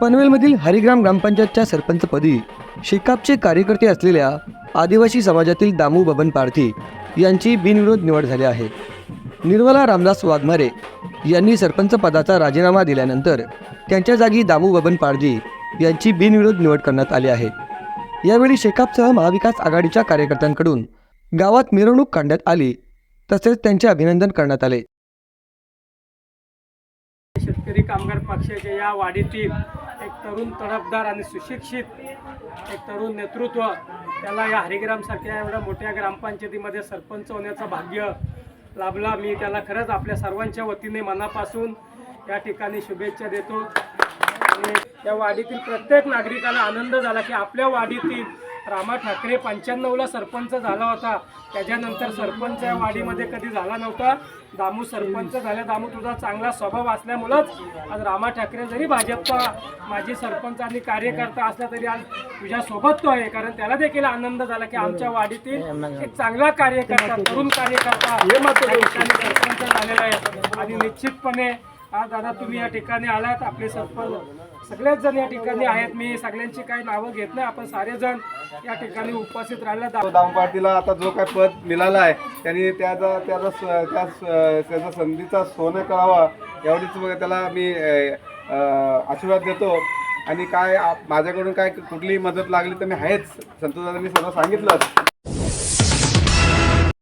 पनवेलमधील हरिग्राम ग्रामपंचायतच्या सरपंचपदी शेकापचे कार्यकर्ते असलेल्या आदिवासी समाजातील दामू बबन पारथी यांची बिनविरोध निवड झाली आहे. निर्मला रामदास वाघमारे यांनी सरपंच पदाचा राजीनामा दिल्यानंतर त्यांच्या जागी दामू बबन पारजी यांची बिनविरोध निवड करण्यात आली आहे. यावेळी शेकापसह महाविकास आघाडीच्या कार्यकर्त्यांकडून गावात मिरवणूक काढण्यात आली तसेच त्यांचे अभिनंदन करण्यात आले. शेतकरी कामगार पक्षाच्या या वाढीतील एक तरुण तडफदार आणि सुशिक्षित एक तरुण नेतृत्व. त्याला या हरिग्रामसारख्या एवढ्या मोठ्या ग्रामपंचायतीमध्ये सरपंच होण्याचं भाग्य लाभला. मी त्याला खरंच आपल्या सर्वांच्या वतीने मनापासून या ठिकाणी शुभेच्छा देतो. आणि या वाडीतील प्रत्येक नागरिकाला आनंद झाला की आपल्या वाडीतील रामा ठाकरे पंच्याण्णवला सरपंच झाला होता. त्याच्यानंतर सरपंच या वाडीमध्ये कधी झाला नव्हता. दामू सरपंच झाल्या दामू तुझा चांगला स्वभाव असल्यामुळंच आज रामा ठाकरे जरी भाजपचा माजी सरपंच आणि कार्यकर्ता असला तरी आज तुझ्या सोबत तो आहे. कारण त्याला देखील आनंद झाला की आमच्या वाडीतील एक चांगला कार्यकर्ता तरुण कार्यकर्ता ठिकाणी सरपंच झालेला आहे. आणि निश्चितपणे आज दादा तुम्ही या ठिकाणी आलात. आपले सरपंच सगळेच जण या ठिकाणी आहेत. मी सगळ्यांची काही नावं घेत नाही. आपण सारेजण या ठिकाणी उपस्थित राहिला. दाम पार्टीला आता जो काय पद मिळाला आहे त्यांनी त्याचा त्याचा स- त्या स- त्याचा संधीचा सोनं करावा एवढीच मग त्याला मी आशीर्वाद देतो. आणि काय माझ्याकडून काय कुठलीही मदत लागली तर मी आहेच. संतोषदा मी सर्व सांगितलं